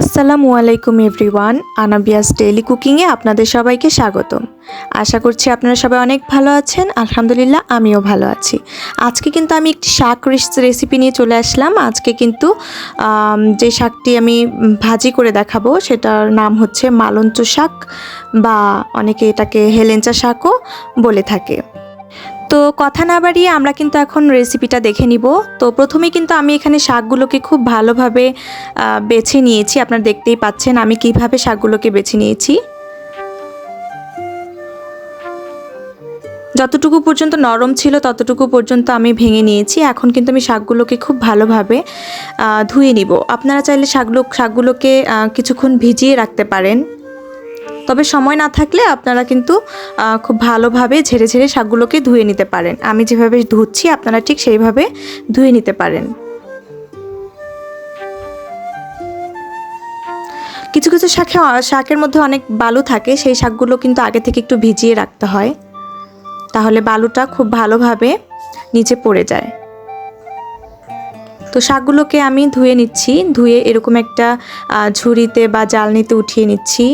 আসসালামু আলাইকুম everyone, আনাবিয়াস daily কুকিংয়ে আপনাদের সবাইকে স্বাগতম। আশা করছি আপনারা সবাই অনেক ভালো আছেন, আলহামদুলিল্লাহ আমিও ভালো আছি। আজকে কিন্তু আমি একটি শাক রেসিপি নিয়ে চলে আসলাম। আজকে কিন্তু যে শাকটি আমি ভাজি করে দেখাবো সেটার নাম হচ্ছে মালঞ্চ শাক বা অনেকে এটাকে হেলেঞ্চা শাকও বলে থাকে। তো কথা না বাড়িয়ে আমরা কিন্তু এখন রেসিপিটা দেখে নিব। তো প্রথমে কিন্তু আমি এখানে শাকগুলোকে খুব ভালোভাবে বেছে নিয়েছি। আপনারা দেখতেই পাচ্ছেন আমি কীভাবে শাকগুলোকে বেছে নিয়েছি। যতটুকু পর্যন্ত নরম ছিল ততটুকু পর্যন্ত আমি ভেঙে নিয়েছি। এখন কিন্তু আমি শাকগুলোকে খুব ভালোভাবে ধুয়ে নিব। আপনারা চাইলে শাকগুলো শাকগুলোকে কিছুক্ষণ ভিজিয়ে রাখতে পারেন। তবে সময় না থাকলে আপনারা কিন্তু খুব ভালোভাবে ঝেড়ে ঝেড়ে শাকগুলোকে ধুয়ে নিতে পারেন। আমি যেভাবে ধুচ্ছি, আপনারা ঠিক সেইভাবে ধুয়ে নিতে পারেন। কিছু কিছু শাকে শাকের মধ্যে অনেক বালু থাকে, সেই শাকগুলো কিন্তু আগে থেকে একটু ভিজিয়ে রাখতে হয়। তাহলে বালুটা খুব ভালোভাবে নিচে পড়ে যায়। তো শাকগুলোকে আমি ধুয়ে নিচ্ছি, ধুয়ে এরকম একটা ঝুড়িতে বা জালনিতে উঠিয়ে নিচ্ছি।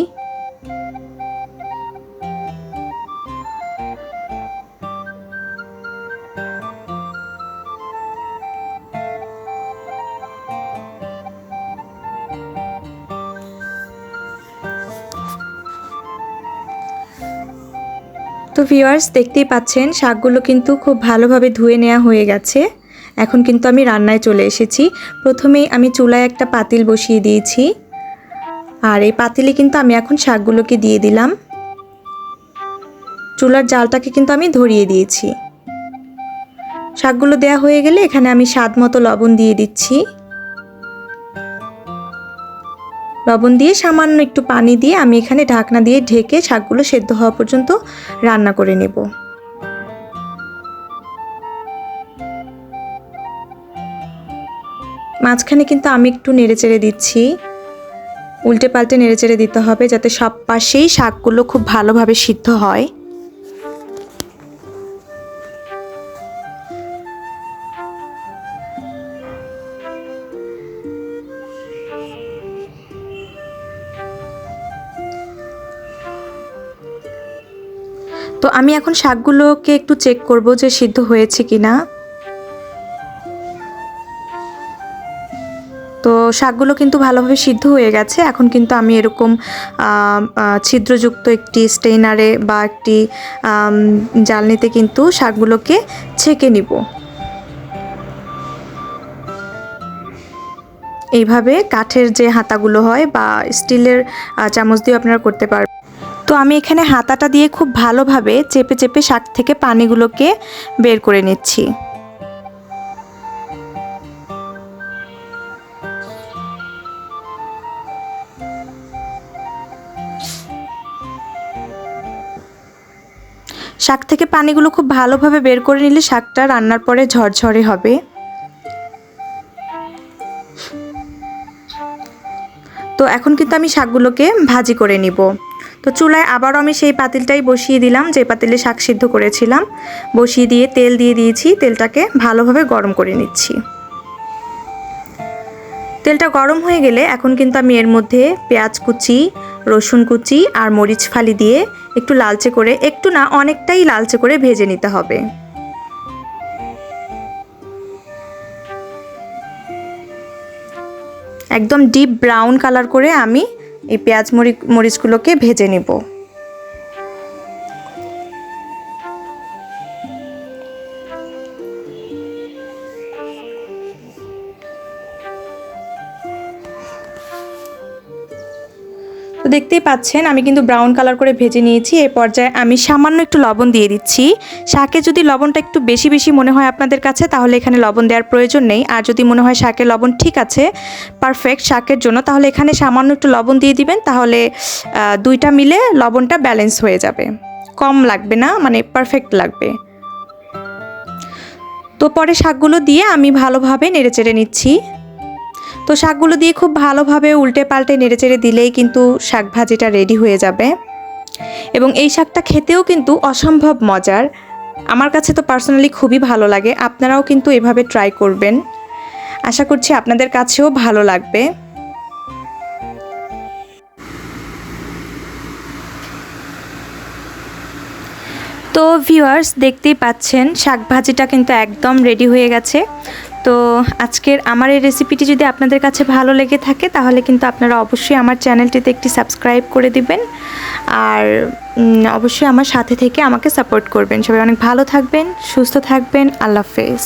তো ভিউয়ার্স দেখতেই পাচ্ছেন, শাকগুলো কিন্তু খুব ভালোভাবে ধুয়ে নেওয়া হয়ে গেছে। এখন কিন্তু আমি রান্নায় চলে এসেছি। প্রথমেই আমি চুলায় একটা পাতিল বসিয়ে দিয়েছি। আর এই পাতিলে কিন্তু আমি এখন শাকগুলোকে দিয়ে দিলাম। চুলার জালটাকে কিন্তু আমি ধরিয়ে দিয়েছি। শাকগুলো দেয়া হয়ে গেলে এখানে আমি স্বাদ মতো লবণ দিয়ে দিচ্ছি। লবণ দিয়ে সামান্য একটু পানি দিয়ে আমি এখানে ঢাকনা দিয়ে ঢেকে শাকগুলো সেদ্ধ হওয়া পর্যন্ত রান্না করে নেব। মাঝখানে কিন্তু আমি একটু নেড়েচেড়ে দিচ্ছি। উল্টে পাল্টে নেড়েচেড়ে দিতে হবে যাতে সব পাশেই শাকগুলো খুব ভালোভাবে সিদ্ধ হয়। তো আমি এখন শাকগুলোকে একটু চেক করব যে সিদ্ধ হয়েছে কি না তো শাকগুলো কিন্তু ভালোভাবে সিদ্ধ হয়ে গেছে। এখন কিন্তু আমি এরকম ছিদ্রযুক্ত একটি স্টেইনারে বা একটি জালনিতে কিন্তু শাকগুলোকে ছেঁকে নিব। এইভাবে কাঠের যে হাতাগুলো হয় বা স্টিলের চামচ দিয়ে আপনারা করতে পারবেন তো আমি এখানে হাতাটা দিয়ে খুব ভালোভাবে চেপে চেপে শাক থেকে পানিগুলোকে বের করে নিচ্ছি। শাক থেকে পানিগুলো খুব ভালোভাবে বের করে নিলে শাকটা রান্নার পরে ঝরঝরে হবে। তো এখন কিন্তু আমি শাকগুলোকে ভাজি করে নিব। তো চুলায় আবারও আমি সেই পাতিলটাই বসিয়ে দিলাম, যে পাতিলে শাক সিদ্ধ করেছিলাম। বসিয়ে দিয়ে তেল দিয়ে দিয়েছি, তেলটাকে ভালোভাবে গরম করে নিচ্ছি। তেলটা গরম হয়ে গেলে এখন কিন্তু আমি এর মধ্যে পেঁয়াজ কুচি, রসুন কুচি আর মরিচ ফালি দিয়ে একটু লালচে করে, একটু না, অনেকটাই লালচে করে ভেজে নিতে হবে। একদম ডিপ ব্রাউন কালার করে আমি এই পেঁয়াজ মরিচ মরিচগুলোকে ভেজে নেব। তো দেখতেই পাচ্ছেন, আমি কিন্তু ব্রাউন কালার করে ভেজে নিয়েছি। এই পর্যায়ে আমি সামান্য একটু লবণ দিয়ে দিচ্ছি। শাকে যদি লবণটা একটু বেশি বেশি মনে হয় আপনাদের কাছে, তাহলে এখানে লবণ দেওয়ার প্রয়োজন নেই। আর যদি মনে হয় শাকের লবণ ঠিক আছে পারফেক্ট শাকের জন্য, তাহলে এখানে সামান্য একটু লবণ দিয়ে দিবেন। তাহলে দুইটা মিলে লবণটা ব্যালেন্স হয়ে যাবে। কম লাগবে না মানে পারফেক্ট লাগবে। তো পরে শাকগুলো দিয়ে আমি ভালোভাবে নেড়ে চেড়ে নিচ্ছি। তো শাকগুলো দিয়ে খুব ভালোভাবে উল্টে পাল্টে নেড়েচেড়ে দিলেই কিন্তু শাক ভাজিটা রেডি হয়ে যাবে। এবং এই শাকটা খেতেও কিন্তু অসম্ভব মজার। আমার কাছে তো পার্সোনালি খুবই ভালো লাগে। আপনারাও কিন্তু এভাবে ট্রাই করবেন। আশা করছি আপনাদের কাছেও ভালো লাগবে। তো ভিউয়ার্স দেখতেই পাচ্ছেন শাক ভাজিটা কিন্তু একদম রেডি হয়ে গেছে। তো আজকের আমার এই রেসিপিটি যদি আপনাদের কাছে ভালো লেগে থাকে, তাহলে কিন্তু আপনারা অবশ্যই আমার চ্যানেলটিতে একটি সাবস্ক্রাইব করে দিবেন। আর অবশ্যই আমার সাথে থেকে আমাকে সাপোর্ট করবেন। সবাই অনেক ভালো থাকবেন, সুস্থ থাকবেন। আল্লাহ হাফেজ।